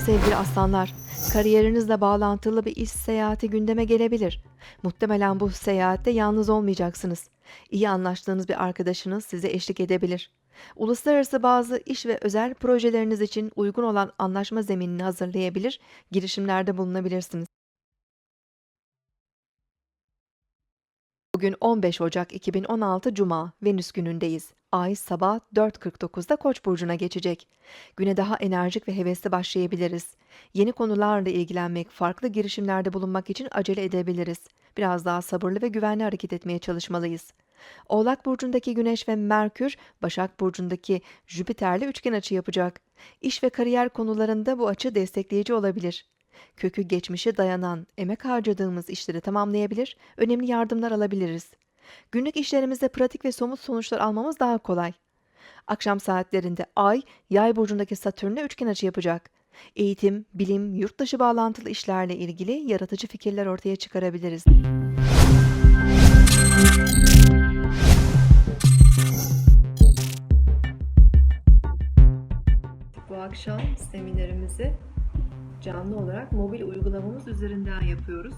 Sevgili aslanlar. Kariyerinizle bağlantılı bir iş seyahati gündeme gelebilir. Muhtemelen bu seyahatte yalnız olmayacaksınız. İyi anlaştığınız bir arkadaşınız size eşlik edebilir. Uluslararası bazı iş ve özel projeleriniz için uygun olan anlaşma zeminini hazırlayabilir, girişimlerde bulunabilirsiniz. Bugün 15 Ocak 2016 Cuma, Venüs günündeyiz. Ay sabah 4.49'da Koç burcuna geçecek. Güne daha enerjik ve hevesli başlayabiliriz. Yeni konularla ilgilenmek, farklı girişimlerde bulunmak için acele edebiliriz. Biraz daha sabırlı ve güvenli hareket etmeye çalışmalıyız. Oğlak burcundaki Güneş ve Merkür, Başak burcundaki Jüpiter'le üçgen açı yapacak. İş ve kariyer konularında bu açı destekleyici olabilir. Kökü geçmişe dayanan, emek harcadığımız işleri tamamlayabilir, önemli yardımlar alabiliriz. Günlük işlerimizde pratik ve somut sonuçlar almamız daha kolay. Akşam saatlerinde Ay, Yay burcundaki Satürn'le üçgen açı yapacak. Eğitim, bilim, yurt dışı bağlantılı işlerle ilgili yaratıcı fikirler ortaya çıkarabiliriz. Bu akşam seminerimizi canlı olarak mobil uygulamamız üzerinden yapıyoruz.